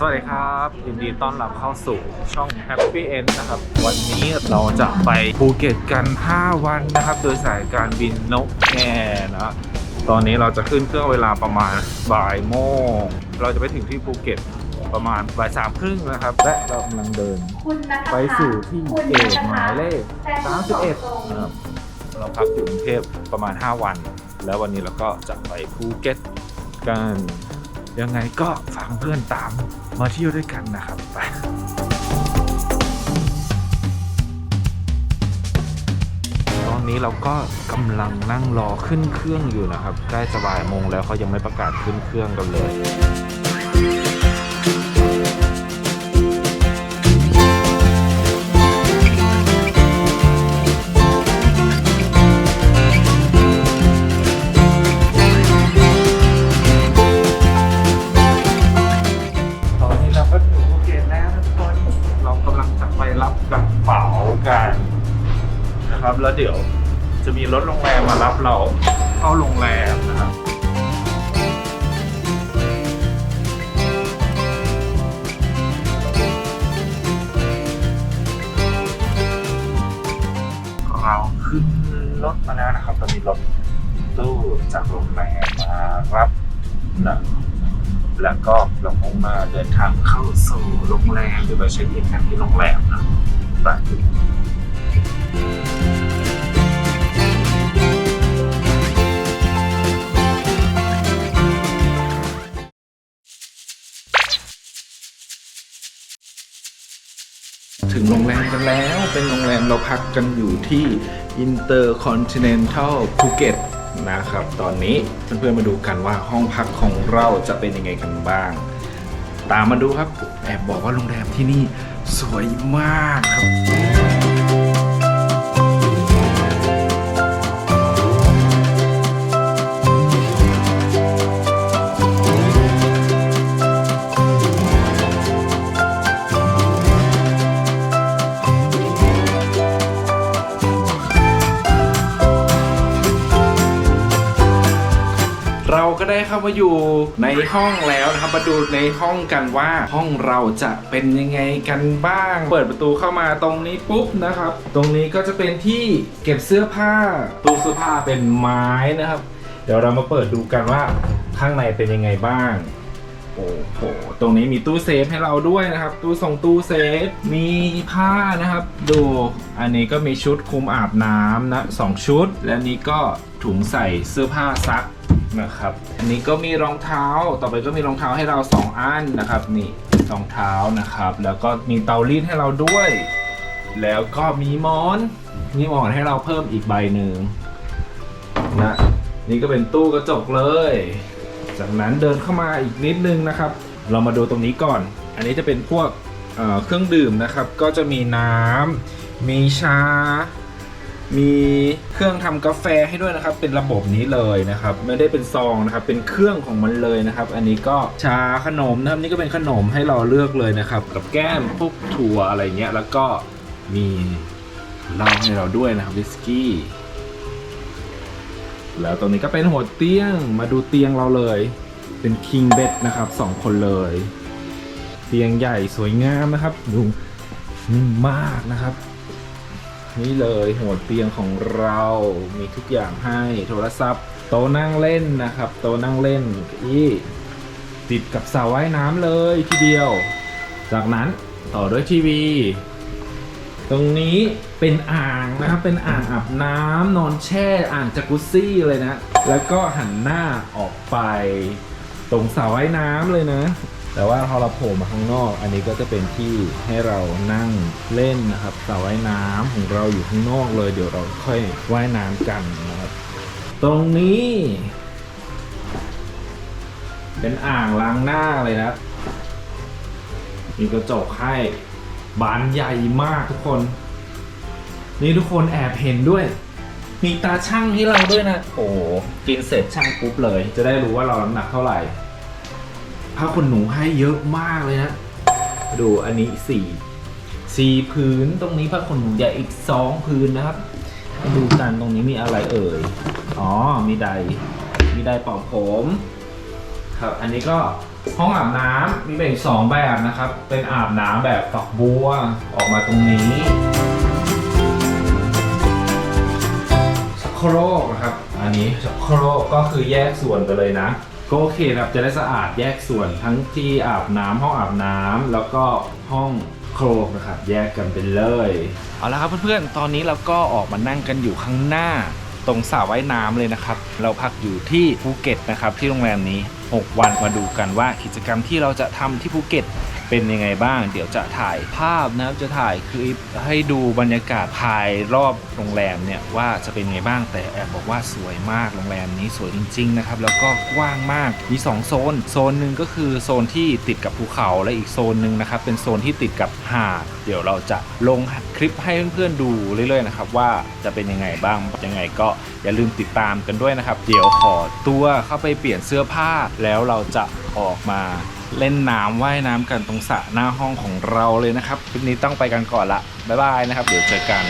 สวัสดีครับยินดีต้อนรับเข้าสู่ช่อง Happy End นะครับ วันนี้เราจะไปภูเก็ตกัน 5 วันนะครับ โดยสายการบินนกแอร์นะตอนนี้เราจะขึ้นเครื่องเวลาประมาณบ่ายโมง เราจะไปถึงที่ภูเก็ตประมาณบ่ายสามครึ่งนะครับ และเรากำลังเดินคุณนัทไปสู่ที่คุณเอกหมายเลขนัท31นะครับเราพักอยู่กรุงเทพประมาณ 5 วัน แล้ววันนี้เราก็จะไปภูเก็ตกันยังไงก็ฝากเพื่อนตาม มาเที่ยวด้วยกันนะครับไปตอนนี้เราก็กำลังนั่งรอขึ้นเครื่องอยู่นะครับใกล้จะบ่ายโมงแล้วเขายังไม่ประกาศขึ้นเครื่องกันเลย นะครับ แล้วเดี๋ยวจะมีรถโรงแรมมารับเราเข้าโรงแรมนะครับเราขึ้นรถมาแล้วนะครับตอนนี้รถตู้จากโรงแรมมารับนะแล้วก็เราคงมาเดินทางเข้าสู่โรงแรมหรือไปเช็คอินกันที่โรงแรมนะไป งโรงแรมกันแล้ว เป็นโรงแรมเราพักกันอยู่ที่ Intercontinental Phuket นะครับ ตอนนี้เพื่อนๆมาดูกันว่าห้องพักของเราจะเป็นยังไงกันบ้าง ตามมาดูครับ แอบบอกว่าโรงแรมที่นี่สวยมากครับ ก็ได้เข้ามาอยู่ในห้องแล้วนะครับมาดูในห้องกันว่าห้องเราจะเป็นยังไงกันบ้าง เปิดประตูเข้ามาตรงนี้ปุ๊บนะครับ ตรงนี้ก็จะเป็นที่เก็บเสื้อผ้าตู้เสื้อผ้าเป็นไม้นะครับ เดี๋ยวเรามาเปิดดูกันว่าข้างในเป็นยังไงบ้างโอ้โห ตรงนี้มีตู้เซฟให้เราด้วยนะครับ ตู้ส่งตู้เซฟ มีผ้านะครับ ดู อันนี้ก็มีชุดคลุมอาบน้ำนะสองชุด และนี้ก็ถุงใส่เสื้อผ้าซัก นะครับ อันนี้ก็มีรองเท้า ต่อไปก็มีรองเท้าให้เราสองอันนะครับ นี่รองเท้านะครับ แล้วก็มีเตารีดให้เราด้วย แล้วก็มีหมอน มีหมอนให้เราเพิ่มอีกใบหนึ่งนะ นี่ก็เป็นตู้กระจกเลย จากนั้นเดินเข้ามาอีกนิดนึงนะครับ เรามาดูตรงนี้ก่อน อันนี้จะเป็นพวกเเครื่องดื่มนะครับ ก็จะมีน้ำมีชา มีเครื่องทำกาแฟให้ด้วยนะครับ เป็นระบบนี้เลยนะครับ ไม่ได้เป็นซองนะครับ เป็นเครื่องของมันเลยนะครับ อันนี้ก็ชาขนมนะครับ นี่ก็เป็นขนมให้เราเลือกเลยนะครับ กับแก้มพวกถั่วอะไรเงี้ย แล้วก็มีเหล้าให้เราด้วยนะครับวิสกี้ แล้วตรงนี้ก็เป็นหัวเตียง มาดูเตียงเราเลย เป็น king bed นะครับสองคนเลย เตียงใหญ่สวยงามนะครับดูนิ่มมากนะครับ นี่เลยหัวเตียงของเรามีทุกอย่างให้โทรศัพท์ โต๊ะนั่งเล่นนะครับ โต๊ะนั่งเล่นอี้ติดกับสระว่ายน้ำเลยทีเดียว จากนั้นต่อด้วยทีวี ตรงนี้เป็นอ่างนะครับ เป็นอ่างอาบน้ำนอนแช่อ่างจากุซซี่เลยนะ แล้วก็หันหน้าออกไปตรงสระว่ายน้ำเลยนะ แต่ว่าพอเราโผล่มาข้างนอก อันนี้ก็จะเป็นที่ให้เรานั่งเล่นนะครับสระว่ายน้ำของเราอยู่ข้างนอกเลย เดี๋ยวเราค่อยว่ายน้ำกันนะครับ ตรงนี้ เป็นอ่างล้างหน้าเลยนะมีกระจกให้บานใหญ่มากทุกคน นี่ทุกคนแอบเห็นด้วย มีตาช่างให้เราด้วยนะ โอ้กินเสร็จช่างปุ๊บเลย จะได้รู้ว่าเราน้ำหนักเท่าไหร่ ผ้าขนหนูให้เยอะมากเลยนะ ดูอันนี้สี่สี่พื้นตรงนี้ผ้าขนหนูใหญ่อีกสองพื้นนะครับมาดูกันตรงนี้มีอะไรเอ่ย อ๋อ มีไดมีไดร์เป่าผม ครับ อันนี้ก็ห้องอาบน้ำมีแบ่งสองแบบนะครับ เป็นอาบน้ำแบบฝักบัวออกมาตรงนี้ชักโครกนะครับ อันนี้ชักโครกก็คือแยกส่วนไปเลยนะ ก็โอเคนะครับจะได้สะอาดแยกส่วนทั้งที่อาบน้ำห้องอาบน้ำแล้วก็ห้องโครกนะครับแยกกันไปเลย เอาละครับเพื่อนๆ ตอนนี้เราก็ออกมานั่งกันอยู่ข้างหน้า ตรงสระว่ายน้ำเลยนะครับ เราพักอยู่ที่ภูเก็ตนะครับที่โรงแรมนี้ 6 วันมาดูกันว่ากิจกรรมที่เราจะทำที่ภูเก็ตเป็นยังไงบ้าง เดี๋ยวจะถ่ายภาพนะครับจะถ่ายคลิปให้ดูบรรยากาศภายรอบโรงแรมเนี่ยว่าจะเป็นยังไงบ้างแต่แอบบอกว่าสวยมากโรงแรมนี้สวยจริงๆนะครับแล้วก็กว้างมากมี 2 โซน โซนหนึ่งก็คือโซนที่ติดกับภูเขาและอีกโซนหนึ่งนะครับเป็นโซนที่ติดกับหาดเดี๋ยวเราจะลงคลิปให้เพื่อนๆดูเรื่อยๆนะครับว่าจะเป็นยังไงบ้างยังไงก็อย่าลืมติดตามกันด้วยนะครับ เดี๋ยวขอตัวเข้าไปเปลี่ยนเสื้อผ้าแล้วเราจะออกมา เล่นน้ำว่ายน้ำกันตรงสระหน้าห้องของเราเลยนะครับคลิปนี้ต้องไปกันก่อนละบ๊ายบายนะครับ เดี๋ยวเจอกัน